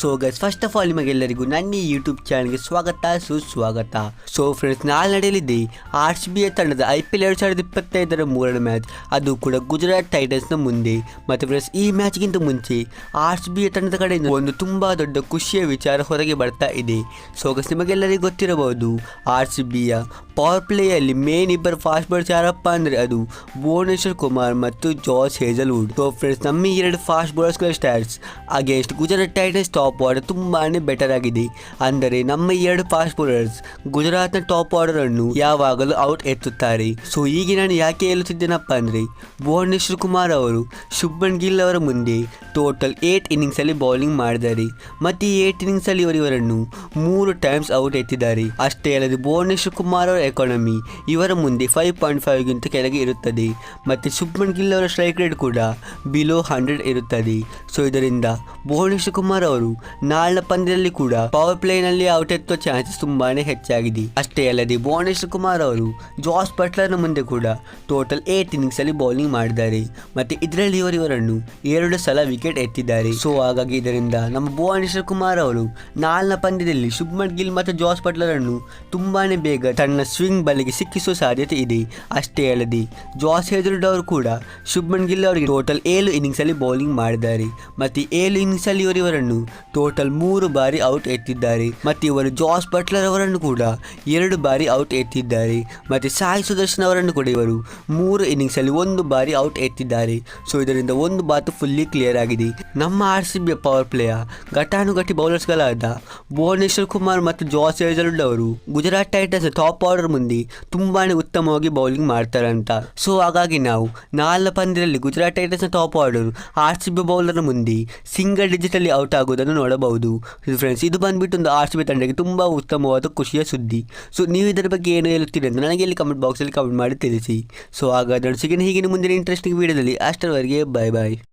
So guys first of all ನಿಮಗೆಲ್ಲರಿಗೂ ನನ್ನ ಈ ಯೂಟ್ಯೂಬ್ ಚಾನಲ್ಗೆ ಸ್ವಾಗತ, ಸುಸ್ವಾಗತ. ಸೊ ಫ್ರೆಂಡ್ಸ್ ನಾಳೆ ನಡೆಯಲಿದೆ ಆರ್ ಸಿ ಬಿ ತಂಡದ ಐ ಪಿ ಎಲ್ ಎರಡು ಸಾವಿರದ ಇಪ್ಪತ್ತೈದರ ಮೂರನೇ ಮ್ಯಾಚ್ ಅದು ಕೂಡ ಗುಜರಾತ್ ಟೈಟನ್ಸ್ನ ಮುಂದೆ. ಮತ್ತು ಫ್ರೆಂಡ್ಸ್ ಈ ಮ್ಯಾಚ್ಗಿಂತ ಮುಂಚೆ ಆರ್ ಸಿ ಬಿ ತಂಡದ ಕಡೆಯಿಂದ ಒಂದು ತುಂಬ ದೊಡ್ಡ ಖುಷಿಯ ವಿಚಾರ ಹೊರಗೆ ಬರ್ತಾ ಇದೆ. ಸೊ ಗೈಸ್ ನಿಮಗೆಲ್ಲರಿಗೂ ಗೊತ್ತಿರಬಹುದು ಆರ್ ಸಿ ಬಿಯ ಪವರ್ ಪ್ಲೇಯಲ್ಲಿ ಮೇನ್ ಇಬ್ಬರು ಫಾಸ್ಟ್ ಬೌಲರ್ಸ್ ಯಾರಪ್ಪ ಅಂದರೆ ಅದು ಭುವನೇಶ್ವರ್ ಕುಮಾರ್ ಮತ್ತು ಜಾರ್ಜ್ ಹೇಜಲ್ವುಡ್. ಸೊ ಫ್ರೆಂಡ್ಸ್ ನಮ್ಮ ಎರಡು fast ಬಾಲರ್ಸ್ಗಳ stats against Gujarat Titans top order ತುಂಬಾ ಬೆಟರ್ ಆಗಿದೆ. ಅಂದರೆ ನಮ್ಮ ಎರಡು ಫಾಸ್ಟ್ ಬೌಲರ್ಸ್ ಗುಜರಾತ್ನ ಟಾಪ್ ಆರ್ಡರ್ ಅನ್ನು ಯಾವಾಗಲೂ ಔಟ್ ಎತ್ತುತ್ತಾರೆ. ಸೊ ಈಗ ನಾನು ಯಾಕೆ ಹೇಳುತ್ತಿದ್ದೇನಪ್ಪ ಅಂದರೆ ಭುವನೇಶ್ವರ್ ಕುಮಾರ್ ಅವರು ಶುಭನ್ ಗಿಲ್ ಅವರ ಮುಂದೆ ಟೋಟಲ್ ಏಟ್ ಇನ್ನಿಂಗ್ಸಲ್ಲಿ ಬೌಲಿಂಗ್ ಮಾಡಿದ್ದಾರೆ. ಮತ್ತು ಈ ಏಟ್ ಇನ್ನಿಂಗ್ಸಲ್ಲಿ ಇವರು ಇವರನ್ನು ಮೂರು ಟೈಮ್ಸ್ ಔಟ್ ಎತ್ತಿದ್ದಾರೆ. ಅಷ್ಟೇ ಅಲ್ಲದೆ ಭುವನೇಶ್ವರ್ ಕುಮಾರ್ ಅವರ ಎಕಾನಮಿ ಇವರ ಮುಂದೆ ಫೈವ್ ಪಾಯಿಂಟ್ ಫೈವ್ಗಿಂತ ಕೆಳಗೆ ಇರುತ್ತದೆ. ಮತ್ತು ಶುಭ್ಮನ್ ಗಿಲ್ ಅವರ ಸ್ಟ್ರೈಕ್ ರೇಟ್ ಕೂಡ ಬಿಲೋ ಹಂಡ್ರೆಡ್ ಇರುತ್ತದೆ. ಸೊ ಇದರಿಂದ ಭುವನೇಶ್ವರ್ ಕುಮಾರ್ ಅವರು ನಾಳಿನ ಪಂದ್ಯದಲ್ಲಿ ಕೂಡ ಪವರ್ ಪ್ಲೇನಲ್ಲಿ ಔಟ್ ಎತ್ತುವ ಚಾನ್ಸಸ್ ತುಂಬಾನೇ ಹೆಚ್ಚಾಗಿದೆ. ಅಷ್ಟೇ ಅಲ್ಲದೆ ಭುವನೇಶ್ವರ್ ಕುಮಾರ್ ಅವರು ಜಾಸ್ ಬಟ್ಲರ್ನ ಮುಂದೆ ಕೂಡ ಟೋಟಲ್ ಏಟ್ ಇನ್ನಿಂಗ್ಸ್ ಅಲ್ಲಿ ಬೌಲಿಂಗ್ ಮಾಡಿದ್ದಾರೆ. ಮತ್ತೆ ಇದರಲ್ಲಿ ಇವರು ಇವರನ್ನು ಎರಡು ಸಲ ವಿಕೆಟ್ ಎತ್ತಿದ್ದಾರೆ. ಸೊ ಹಾಗಾಗಿ ಇದರಿಂದ ನಮ್ಮ ಭುವನೇಶ್ವರ್ ಕುಮಾರ್ ಅವರು ನಾಲ್ನ ಪಂದ್ಯದಲ್ಲಿ ಶುಭ್ಮನ್ ಗಿಲ್ ಮತ್ತು ಜಾಸ್ ಬಟ್ಲರ್ ಅನ್ನು ತುಂಬಾನೇ ಬೇಗ ತನ್ನ ಸ್ವಿಂಗ್ ಬಲೆಗೆ ಸಿಕ್ಕಿಸುವ ಸಾಧ್ಯತೆ ಇದೆ. ಅಷ್ಟೇ ಅಲ್ಲದೆ, ಜಾಸ್ ಹೆಜಲ್ಡ್ ಅವರು ಕೂಡ ಶುಭ್ಮನ್ ಗಿಲ್ ಅವರಿಗೆ ಟೋಟಲ್ ಏಳು ಇನ್ನಿಂಗ್ಸ್ ಅಲ್ಲಿ ಬೌಲಿಂಗ್ ಮಾಡಿದ್ದಾರೆ. ಮತ್ತೆ ಏಳು ಇನ್ನಿಂಗ್ಸ್ ಅಲ್ಲಿ ಇವರು ಇವರನ್ನು ಟೋಟಲ್ ಮೂರು ಬಾರಿ ಔಟ್ ಎತ್ತಿದ್ದಾರೆ. ಮತ್ತೆ ಇವರು ಜಾಸ್ ಬಟ್ಲರ್ ಅವರನ್ನು ಕೂಡ ಎರಡು ಬಾರಿ ಔಟ್ ಎತ್ತಿದ್ದಾರೆ. ಮತ್ತೆ ಸಾಯಿ ಸುದರ್ಶನ್ ಅವರನ್ನು ಕೂಡ ಇವರು ಮೂರು ಇನ್ನಿಂಗ್ಸ್ ಅಲ್ಲಿ ಒಂದು ಬಾರಿ ಔಟ್ ಎತ್ತಿದ್ದಾರೆ. ಸೊ ಇದರಿಂದ ಒಂದು ಬಾತು ಫುಲ್ಲಿ ಕ್ಲಿಯರ್ ಆಗಿದೆ. ನಮ್ಮ R C B power player ಘಟಾನುಘಟಿ ಬೌಲರ್ಸ್ಗಳಾದ ಭುವನೇಶ್ವರ್ ಕುಮಾರ್ ಮತ್ತು ಜಾಸ್ ಹೇಜಲ್ವುಡ್ ಅವರು ಗುಜರಾತ್ ಟೈಟನ್ಸ್ ಟಾಪ್ ಆರ್ಡರ್ ಮುಂದೆ ತುಂಬಾ ಉತ್ತಮವಾಗಿ ಬೌಲಿಂಗ್ ಮಾಡ್ತಾರೆ ಅಂತ ಸೊ ಹಾಗಾಗಿ ನಾವು ನಾಲ್ಕು ಪಂದ್ಯದಲ್ಲಿ Gujarat ಟೈಟನ್ಸ್ನ top order R C B bowler ಮುಂದೆ ಸಿಂಗಲ್ ಡಿಜಿಟಲ್ಲಿ ಔಟ್ ಆಗುವುದನ್ನು ನೋಡಬಹುದು. ಫ್ರೆಂಡ್ಸ್ ಇದು ಬಂದ್ಬಿಟ್ಟು ಒಂದು ಆರ್ ಸಿ ಬಿ ತಂಡಕ್ಕೆ ತುಂಬ ಉತ್ತಮವಾದ ಖುಷಿಯ ಸುದ್ದಿ. ಸೊ ನೀವು ಇದರ ಬಗ್ಗೆ ಏನು ಹೇಳುತ್ತೀರಿ ಅಂತ ನನಗೆ ಇಲ್ಲಿ ಕಮೆಂಟ್ ಬಾಕ್ಸಲ್ಲಿ ಕಮೆಂಟ್ ಮಾಡಿ ತಿಳಿಸಿ. ಸೊ ಹಾಗಾದ್ರೆ ಸಿಗಿನ ಹೀಗಿನ ಮುಂದಿನ ಇಂಟ್ರೆಸ್ಟಿಂಗ್ ವೀಡಿಯೋದಲ್ಲಿ ಅಷ್ಟರವರೆಗೆ ಬಾಯ್ ಬಾಯ್